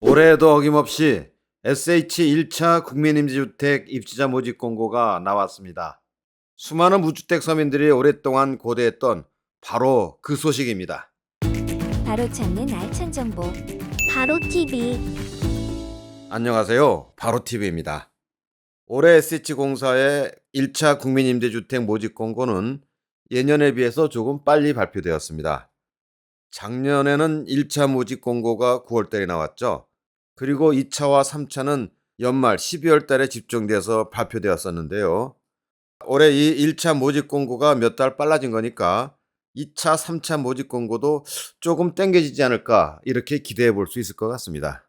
올해에도 어김없이 SH 1차 국민임시주택 입주자 모집 공고가 나왔습니다. 수많은 무주택 서민들이 오랫동안 고대했던 바로 그 소식입니다. 바로 찾는 알찬 정보. 바로 TV 안녕하세요. 바로TV입니다. 올해 SH공사의 1차 국민임대주택 모집 공고는 예년에 비해서 조금 빨리 발표되었습니다. 작년에는 1차 모집 공고가 9월 달에 나왔죠. 그리고 2차와 3차는 연말 12월 달에 집중돼서 발표되었었는데요. 올해 이 1차 모집 공고가 몇 달 빨라진 거니까 2차, 3차 모집 공고도 조금 땡겨지지 않을까 이렇게 기대해 볼 수 있을 것 같습니다.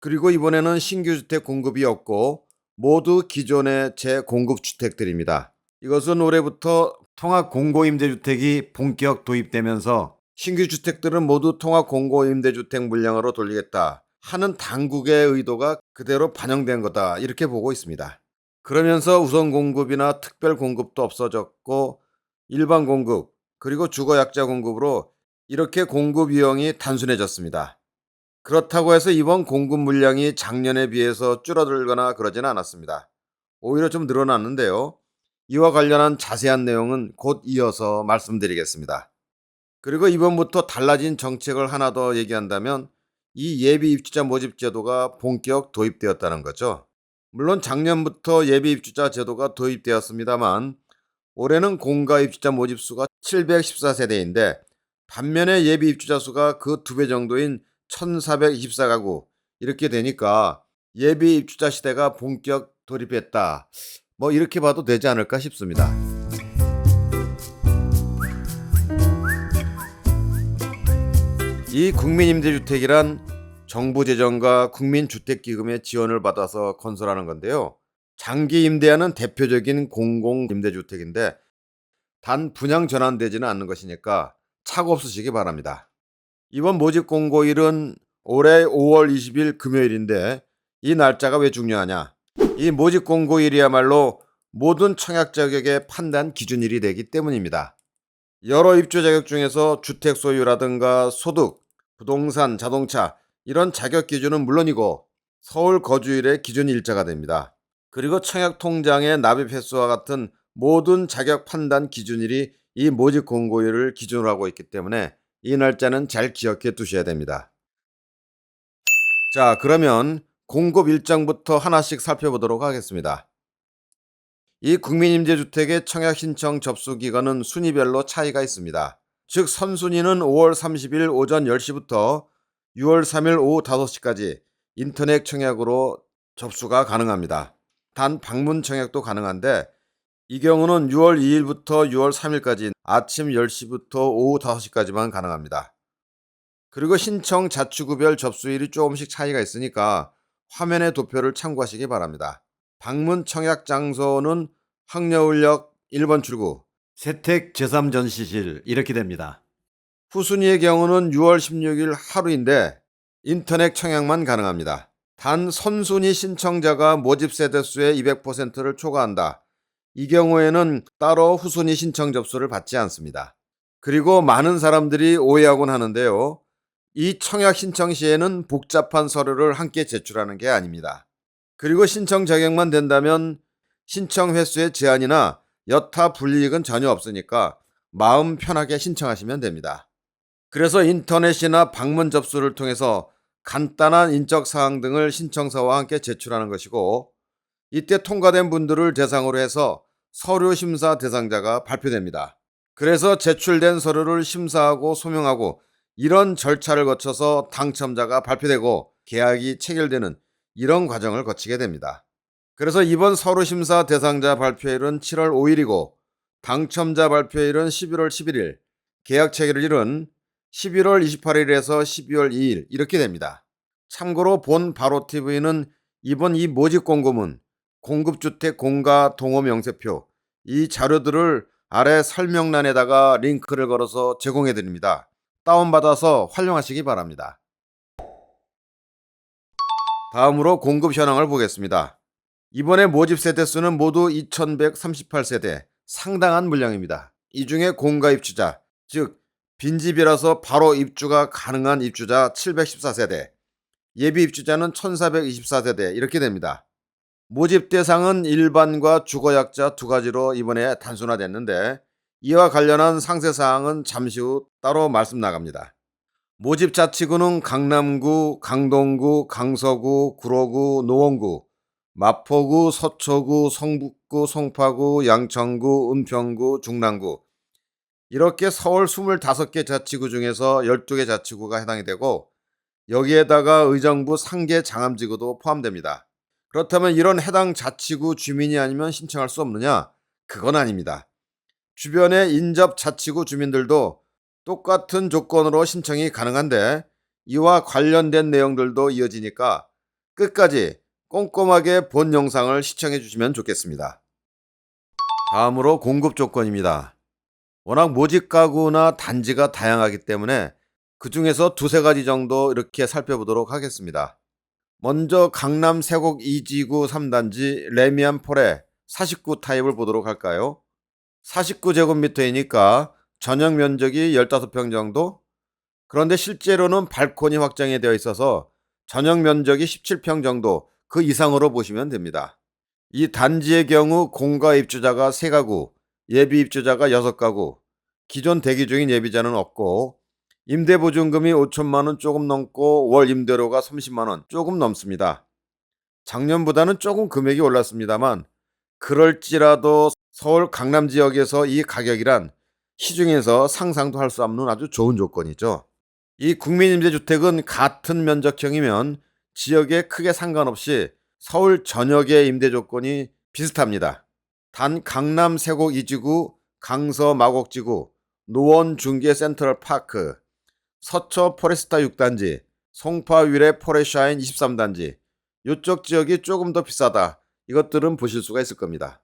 그리고 이번에는 신규 주택 공급이 없고 모두 기존의 재공급 주택들입니다. 이것은 올해부터 통합 공고임대주택이 본격 도입되면서 신규 주택들은 모두 통합 공고 임대주택 물량으로 돌리겠다 하는 당국의 의도가 그대로 반영된 거다 이렇게 보고 있습니다. 그러면서 우선 공급이나 특별 공급도 없어졌고 일반 공급 그리고 주거 약자 공급으로 이렇게 공급 유형이 단순해졌습니다. 그렇다고 해서 이번 공급 물량이 작년에 비해서 줄어들거나 그러지는 않았습니다. 오히려 좀 늘어났는데요. 이와 관련한 자세한 내용은 곧 이어서 말씀드리겠습니다. 그리고 이번부터 달라진 정책을 하나 더 얘기한다면 이 예비 입주자 모집 제도가 본격 도입되었다는 거죠. 물론 작년부터 예비 입주자 제도가 도입되었습니다만 올해는 공가 입주자 모집 수가 714세대인데 반면에 예비 입주자 수가 그 두 배 정도인 1424가구 이렇게 되니까 예비 입주자 시대가 본격 돌입했다. 뭐 이렇게 봐도 되지 않을까 싶습니다. 이 국민임대주택이란 정부 재정과 국민주택기금의 지원을 받아서 건설하는 건데요. 장기 임대하는 대표적인 공공임대주택인데 단 분양 전환되지는 않는 것이니까 착오 없으시기 바랍니다. 이번 모집 공고일은 올해 5월 20일 금요일인데 이 날짜가 왜 중요하냐? 이 모집 공고일이야말로 모든 청약 자격의 판단 기준일이 되기 때문입니다. 여러 입주 자격 중에서 주택 소유라든가 소득, 부동산, 자동차 이런 자격 기준은 물론이고 서울 거주일의 기준 일자가 됩니다. 그리고 청약 통장의 납입 횟수와 같은 모든 자격 판단 기준일이 이 모집 공고일을 기준으로 하고 있기 때문에 이 날짜는 잘 기억해 두셔야 됩니다. 자, 그러면 공급 일정부터 하나씩 살펴보도록 하겠습니다. 이 국민임대주택의 청약 신청 접수 기간은 순위별로 차이가 있습니다. 즉 선순위는 5월 30일 오전 10시부터 6월 3일 오후 5시까지 인터넷 청약으로 접수가 가능합니다. 단 방문 청약도 가능한데 이 경우는 6월 2일부터 6월 3일까지 아침 10시부터 오후 5시까지만 가능합니다. 그리고 신청 자치구별 접수일이 조금씩 차이가 있으니까 화면의 도표를 참고하시기 바랍니다. 방문 청약 장소는 항려울역 1번 출구 세택 제3전시실 이렇게 됩니다. 후순위의 경우는 6월 16일 하루인데 인터넷 청약만 가능합니다. 단 선순위 신청자가 모집 세대 수의 200%를 초과한다. 이 경우에는 따로 후순위 신청 접수를 받지 않습니다. 그리고 많은 사람들이 오해하곤 하는데요. 이 청약 신청 시에는 복잡한 서류를 함께 제출하는 게 아닙니다. 그리고 신청 자격만 된다면 신청 횟수의 제한이나 여타 불이익은 전혀 없으니까 마음 편하게 신청하시면 됩니다. 그래서 인터넷이나 방문 접수를 통해서 간단한 인적 사항 등을 신청서와 함께 제출하는 것이고 이때 통과된 분들을 대상으로 해서 서류 심사 대상자가 발표됩니다. 그래서 제출된 서류를 심사하고 소명하고 이런 절차를 거쳐서 당첨자가 발표되고 계약이 체결되는 이런 과정을 거치게 됩니다. 그래서 이번 서류 심사 대상자 발표일은 7월 5일이고 당첨자 발표일은 11월 11일, 계약 체결일은 11월 28일에서 12월 2일 이렇게 됩니다. 참고로 본 바로 TV는 이번 이 모집 공고문, 공급주택 공가 동호 명세표 이 자료들을 아래 설명란에다가 링크를 걸어서 제공해 드립니다. 다운받아서 활용하시기 바랍니다. 다음으로 공급 현황을 보겠습니다. 이번에 모집 세대 수는 모두 2138세대, 상당한 물량입니다. 이 중에 공가 입주자, 즉 빈집이라서 바로 입주가 가능한 입주자 714세대, 예비 입주자는 1424세대 이렇게 됩니다. 모집 대상은 일반과 주거약자 두 가지로 이번에 단순화됐는데 이와 관련한 상세 사항은 잠시 후 따로 말씀 나갑니다. 모집 자치구는 강남구, 강동구, 강서구, 구로구, 노원구, 마포구, 서초구, 성북구, 송파구, 양천구, 은평구, 중랑구 이렇게 서울 25개 자치구 중에서 12개 자치구가 해당이 되고 여기에다가 의정부 상계 장암지구도 포함됩니다. 그렇다면 이런 해당 자치구 주민이 아니면 신청할 수 없느냐? 그건 아닙니다. 주변의 인접 자치구 주민들도 똑같은 조건으로 신청이 가능한데 이와 관련된 내용들도 이어지니까 끝까지 꼼꼼하게 본 영상을 시청해 주시면 좋겠습니다. 다음으로 공급 조건입니다. 워낙 모집 가구나 단지가 다양하기 때문에 그 중에서 두세 가지 정도 이렇게 살펴보도록 하겠습니다. 먼저 강남 세곡 2지구 3단지 레미안 폴의 49 타입을 보도록 할까요? 49제곱미터이니까 전용 면적이 15평 정도? 그런데 실제로는 발코니 확장이 되어 있어서 전용 면적이 17평 정도 그 이상으로 보시면 됩니다. 이 단지의 경우 공가 입주자가 3가구, 예비 입주자가 6가구, 기존 대기 중인 예비자는 없고 임대보증금이 5천만 원 조금 넘고 월 임대료가 30만 원 조금 넘습니다. 작년보다는 조금 금액이 올랐습니다만 그럴지라도 서울 강남 지역에서 이 가격이란 시중에서 상상도 할 수 없는 아주 좋은 조건이죠. 이 국민임대주택은 같은 면적형이면 지역에 크게 상관없이 서울 전역의 임대 조건이 비슷합니다. 단 강남 세곡 2지구, 강서 마곡지구, 노원 중계 센트럴 파크, 서초 포레스타 6단지, 송파 위례 포레샤인 23단지, 이쪽 지역이 조금 더 비싸다. 이것들은 보실 수가 있을 겁니다.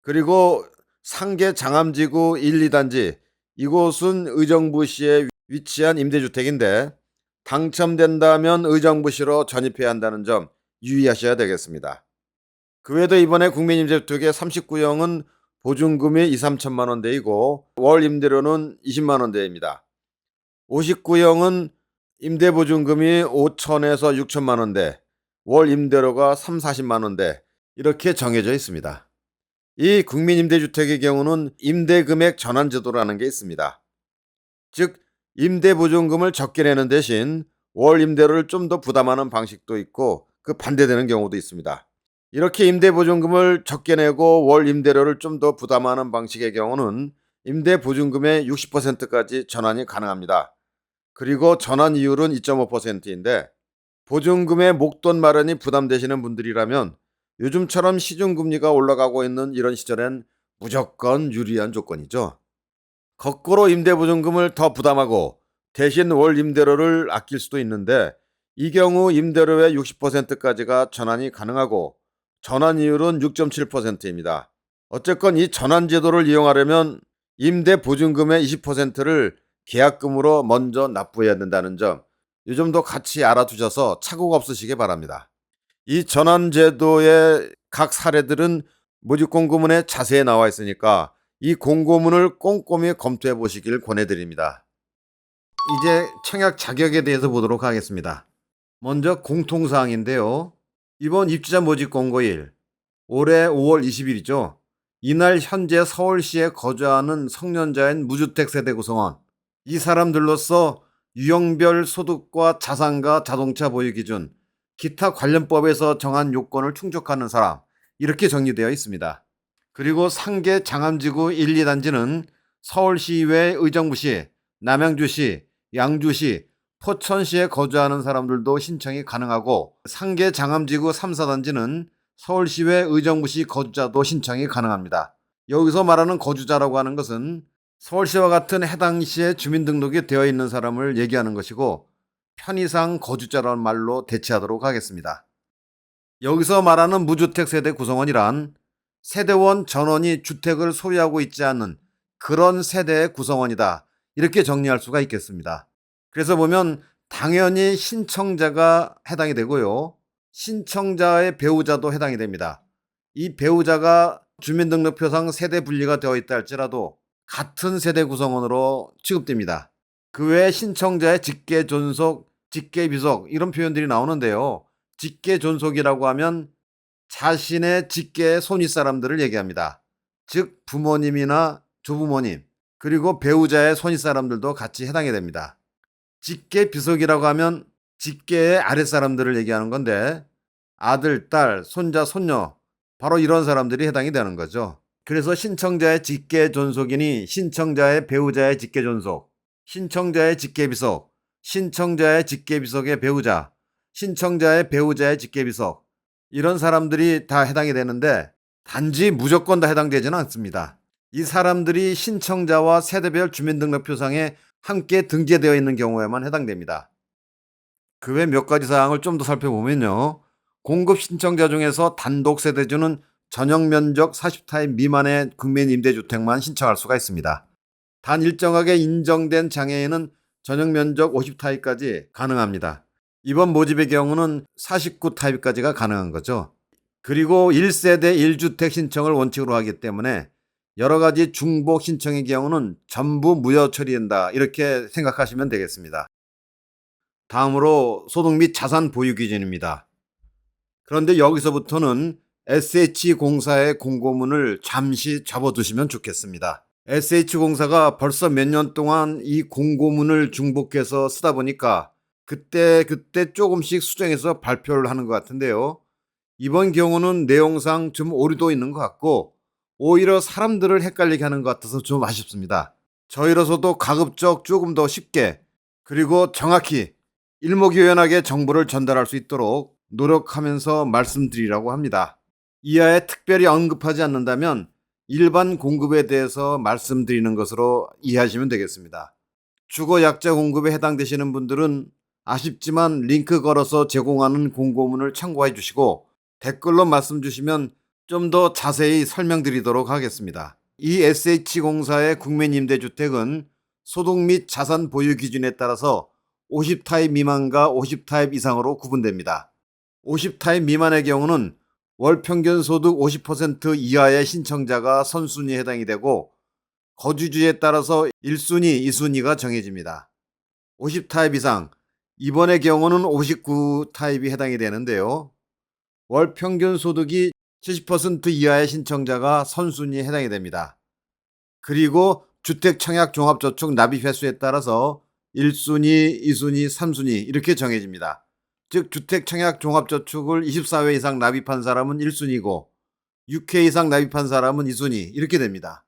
그리고 상계 장암지구 1, 2단지, 이곳은 의정부시에 위치한 임대주택인데 당첨된다면 의정부시로 전입해야 한다는 점 유의하셔야 되겠습니다. 그 외에도 이번에 국민임대주택의 39형은 보증금이 2, 3천만 원대이고 월 임대료는 20만 원대입니다. 59형은 임대보증금이 5천에서 6천만 원대, 월 임대료가 3, 40만 원대 이렇게 정해져 있습니다. 이 국민임대주택의 경우는 임대금액 전환제도라는 게 있습니다. 즉 임대보증금을 적게 내는 대신 월 임대료를 좀 더 부담하는 방식도 있고 그 반대되는 경우도 있습니다. 이렇게 임대보증금을 적게 내고 월 임대료를 좀 더 부담하는 방식의 경우는 임대보증금의 60%까지 전환이 가능합니다. 그리고 전환 이율은 2.5%인데 보증금의 목돈 마련이 부담되시는 분들이라면 요즘처럼 시중금리가 올라가고 있는 이런 시절엔 무조건 유리한 조건이죠. 거꾸로 임대보증금을 더 부담하고 대신 월 임대료를 아낄 수도 있는데 이 경우 임대료의 60%까지가 전환이 가능하고 전환 이율은 6.7%입니다. 어쨌건 이 전환 제도를 이용하려면 임대 보증금의 20%를 계약금으로 먼저 납부해야 된다는 점, 이 점도 같이 알아두셔서 착오가 없으시기 바랍니다. 이 전환 제도의 각 사례들은 모집 공고문에 자세히 나와 있으니까 이 공고문을 꼼꼼히 검토해 보시길 권해드립니다. 이제 청약 자격에 대해서 보도록 하겠습니다. 먼저 공통사항인데요. 이번 입주자 모집 공고일 올해 5월 20일이죠. 이날 현재 서울시에 거주하는 성년자인 무주택 세대 구성원 이 사람들로서 유형별 소득과 자산과 자동차 보유 기준 기타 관련법에서 정한 요건을 충족하는 사람 이렇게 정리되어 있습니다. 그리고 상계 장암지구 1, 2단지는 서울시 외 의정부시, 남양주시, 양주시, 포천시에 거주하는 사람들도 신청이 가능하고 상계 장암지구 3, 4단지는 서울시 외 의정부시 거주자도 신청이 가능합니다. 여기서 말하는 거주자라고 하는 것은 서울시와 같은 해당 시에 주민등록이 되어 있는 사람을 얘기하는 것이고 편의상 거주자라는 말로 대체하도록 하겠습니다. 여기서 말하는 무주택 세대 구성원이란 세대원 전원이 주택을 소유하고 있지 않는 그런 세대의 구성원이다. 이렇게 정리할 수가 있겠습니다. 그래서 보면 당연히 신청자가 해당이 되고요. 신청자의 배우자도 해당이 됩니다. 이 배우자가 주민등록표상 세대 분리가 되어 있다 할지라도 같은 세대 구성원으로 취급됩니다. 그 외에 신청자의 직계 존속 직계 비속 이런 표현들이 나오는데요. 직계 존속이라고 하면 자신의 직계의 손윗 사람들을 얘기합니다. 즉 부모님이나 조부모님 그리고 배우자의 손윗 사람들도 같이 해당이 됩니다. 직계 비속이라고 하면 직계의 아랫 사람들을 얘기하는 건데 아들, 딸, 손자, 손녀 바로 이런 사람들이 해당이 되는 거죠. 그래서 신청자의 직계 존속이니 신청자의 배우자의 직계 존속, 신청자의 직계 비속, 신청자의 직계 비속의 배우자, 신청자의 배우자의 직계 비속 이런 사람들이 다 해당이 되는데 단지 무조건 다 해당되지는 않습니다. 이 사람들이 신청자와 세대별 주민등록표상에 함께 등재되어 있는 경우에만 해당됩니다. 그 외 몇 가지 사항을 좀 더 살펴보면요. 공급 신청자 중에서 단독 세대주는 전용 면적 40타입 미만의 국민 임대주택만 신청할 수가 있습니다. 단 일정하게 인정된 장애인은 전용 면적 50타입까지 가능합니다. 이번 모집의 경우는 49 타입까지가 가능한 거죠. 그리고 1세대 1주택 신청을 원칙으로 하기 때문에 여러 가지 중복 신청의 경우는 전부 무효 처리된다. 이렇게 생각하시면 되겠습니다. 다음으로 소득 및 자산 보유 기준입니다. 그런데 여기서부터는 SH공사의 공고문을 잠시 접어두시면 좋겠습니다. SH공사가 벌써 몇 년 동안 이 공고문을 중복해서 쓰다 보니까 그때 그때 조금씩 수정해서 발표를 하는 것 같은데요. 이번 경우는 내용상 좀 오류도 있는 것 같고 오히려 사람들을 헷갈리게 하는 것 같아서 좀 아쉽습니다. 저희로서도 가급적 조금 더 쉽게 그리고 정확히 일목요연하게 정보를 전달할 수 있도록 노력하면서 말씀드리라고 합니다. 이하에 특별히 언급하지 않는다면 일반 공급에 대해서 말씀드리는 것으로 이해하시면 되겠습니다. 주거 약자 공급에 해당되시는 분들은 아쉽지만 링크 걸어서 제공하는 공고문을 참고해 주시고 댓글로 말씀 주시면 좀 더 자세히 설명드리도록 하겠습니다. 이 SH공사의 국민임대주택은 소득 및 자산 보유 기준에 따라서 50타입 미만과 50타입 이상으로 구분됩니다. 50타입 미만의 경우는 월 평균 소득 50% 이하의 신청자가 선순위에 해당이 되고 거주지에 따라서 1순위, 2순위가 정해집니다. 50타입 이상, 이번의 경우는 59 타입이 해당이 되는데요. 월 평균 소득이 70% 이하의 신청자가 선순위에 해당이 됩니다. 그리고 주택 청약 종합저축 납입 횟수에 따라서 1순위, 2순위, 3순위 이렇게 정해집니다. 즉 주택 청약 종합저축을 24회 이상 납입한 사람은 1순위고 6회 이상 납입한 사람은 2순위 이렇게 됩니다.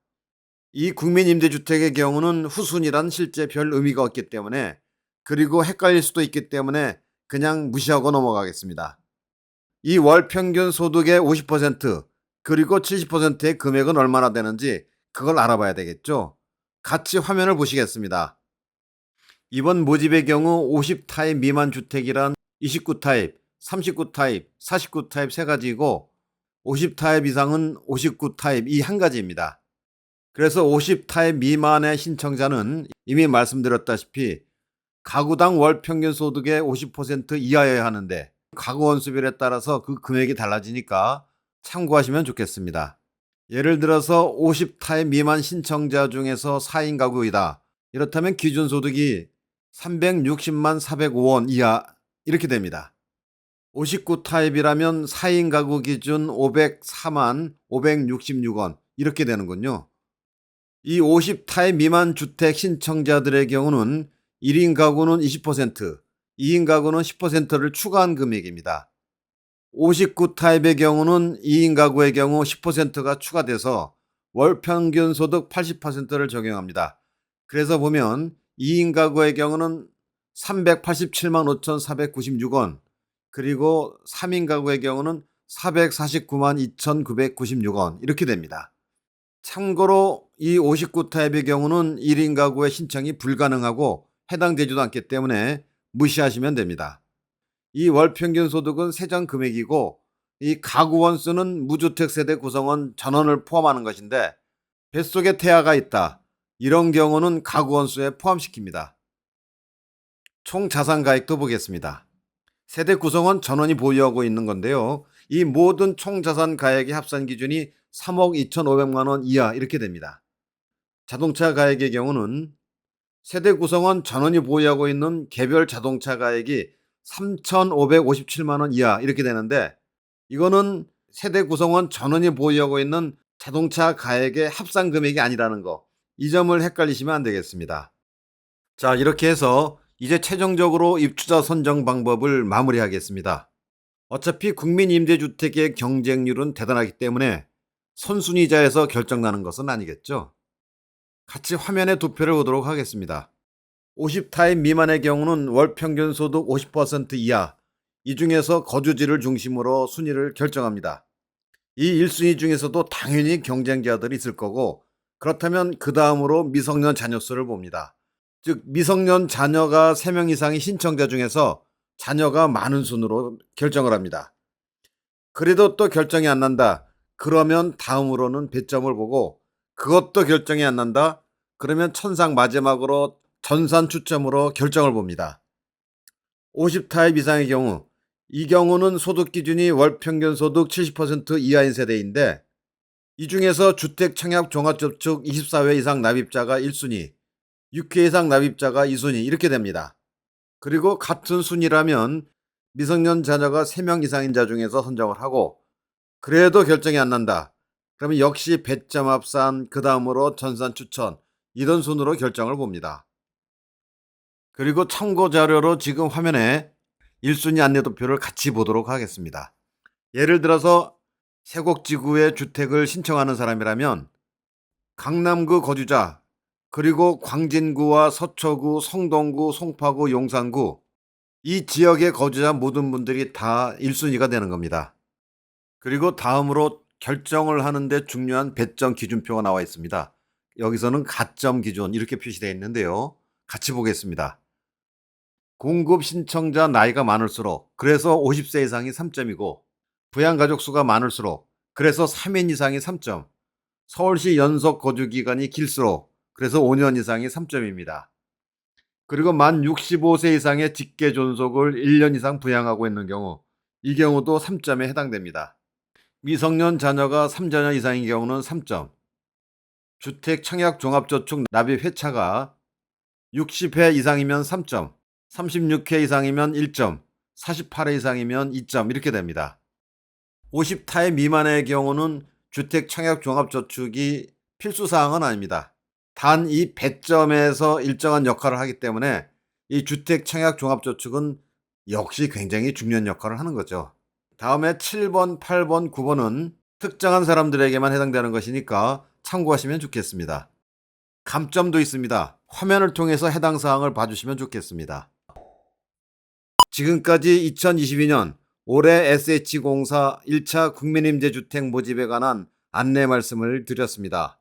이 국민임대주택의 경우는 후순위란 실제 별 의미가 없기 때문에 그리고 헷갈릴 수도 있기 때문에 그냥 무시하고 넘어가겠습니다. 이 월 평균 소득의 50% 그리고 70%의 금액은 얼마나 되는지 그걸 알아봐야 되겠죠. 같이 화면을 보시겠습니다. 이번 모집의 경우 50타입 미만 주택이란 29타입, 39타입, 49타입 세 가지이고 50타입 이상은 59타입 이 한 가지입니다. 그래서 50타입 미만의 신청자는 이미 말씀드렸다시피 가구당 월 평균 소득의 50% 이하여야 하는데 가구 원수별에 따라서 그 금액이 달라지니까 참고하시면 좋겠습니다. 예를 들어서 50타입 미만 신청자 중에서 4인 가구이다. 이렇다면 기준 소득이 360만 405원 이하 이렇게 됩니다. 59타입이라면 4인 가구 기준 504만 566원 이렇게 되는군요. 이 50타입 미만 주택 신청자들의 경우는 1인 가구는 20%, 2인 가구는 10%를 추가한 금액입니다. 59타입의 경우는 2인 가구의 경우 10%가 추가돼서 월 평균 소득 80%를 적용합니다. 그래서 보면 2인 가구의 경우는 387만 5,496원, 그리고 3인 가구의 경우는 449만 2,996원 이렇게 됩니다. 참고로 이 59타입의 경우는 1인 가구의 신청이 불가능하고 해당되지도 않기 때문에 무시하시면 됩니다. 이 월 평균 소득은 세전 금액이고 이 가구 원수는 무주택 세대 구성원 전원을 포함하는 것인데 뱃속에 태아가 있다. 이런 경우는 가구 원수에 포함시킵니다. 총 자산 가액도 보겠습니다. 세대 구성원 전원이 보유하고 있는 건데요. 이 모든 총 자산 가액의 합산 기준이 3억 2,500만 원 이하 이렇게 됩니다. 자동차 가액의 경우는 세대 구성원 전원이 보유하고 있는 개별 자동차 가액이 3,557만 원 이하 이렇게 되는데 이거는 세대 구성원 전원이 보유하고 있는 자동차 가액의 합산 금액이 아니라는 거. 이 점을 헷갈리시면 안 되겠습니다. 자, 이렇게 해서 이제 최종적으로 입주자 선정 방법을 마무리하겠습니다. 어차피 국민 임대주택의 경쟁률은 대단하기 때문에 선순위자에서 결정나는 것은 아니겠죠. 같이 화면에 도표를 보도록 하겠습니다. 50타입 미만의 경우는 월 평균 소득 50% 이하, 이 중에서 거주지를 중심으로 순위를 결정합니다. 이 1순위 중에서도 당연히 경쟁자들이 있을 거고, 그렇다면 그 다음으로 미성년 자녀 수를 봅니다. 즉, 미성년 자녀가 3명 이상의 신청자 중에서 자녀가 많은 순으로 결정을 합니다. 그래도 또 결정이 안 난다. 그러면 다음으로는 배점을 보고 그것도 결정이 안 난다. 그러면 천상 마지막으로 전산 추첨으로 결정을 봅니다. 50타입 이상의 경우 이 경우는 소득 기준이 월 평균 소득 70% 이하인 세대인데 이 중에서 주택 청약 종합저축 24회 이상 납입자가 1순위, 6회 이상 납입자가 2순위 이렇게 됩니다. 그리고 같은 순위라면 미성년 자녀가 3명 이상인 자 중에서 선정을 하고 그래도 결정이 안 난다. 그러면 역시 배점 합산 그 다음으로 전산 추천 이런 순으로 결정을 봅니다. 그리고 참고 자료로 지금 화면에 1순위 안내도표를 같이 보도록 하겠습니다. 예를 들어서 세곡지구에 주택을 신청하는 사람이라면 강남구 거주자 그리고 광진구와 서초구, 성동구, 송파구, 용산구 이 지역의 거주자 모든 분들이 다 1순위가 되는 겁니다. 그리고 다음으로 결정을 하는데 중요한 배점 기준표가 나와 있습니다. 여기서는 가점 기준 이렇게 표시되어 있는데요. 같이 보겠습니다. 공급 신청자 나이가 많을수록 그래서 50세 이상이 3점이고 부양 가족 수가 많을수록 그래서 3인 이상이 3점 서울시 연속 거주 기간이 길수록 그래서 5년 이상이 3점입니다. 그리고 만 65세 이상의 직계 존속을 1년 이상 부양하고 있는 경우 이 경우도 3점에 해당됩니다. 미성년 자녀가 3자녀 이상인 경우는 3점. 주택 청약 종합저축 납입 회차가 60회 이상이면 3점, 36회 이상이면 1점, 48회 이상이면 2점 이렇게 됩니다. 50타입 미만의 경우는 주택 청약 종합저축이 필수 사항은 아닙니다. 단 이 배점에서 일정한 역할을 하기 때문에 이 주택 청약 종합저축은 역시 굉장히 중요한 역할을 하는 거죠. 다음에 7번, 8번, 9번은 특정한 사람들에게만 해당되는 것이니까 참고하시면 좋겠습니다. 감점도 있습니다. 화면을 통해서 해당 사항을 봐주시면 좋겠습니다. 지금까지 2022년 올해 SH공사 1차 국민임대주택 모집에 관한 안내 말씀을 드렸습니다.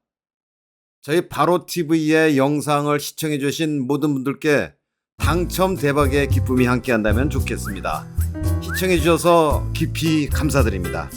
저희 바로 TV의 영상을 시청해 주신 모든 분들께 당첨 대박의 기쁨이 함께 한다면 좋겠습니다. 시청해 주셔서 깊이 감사드립니다.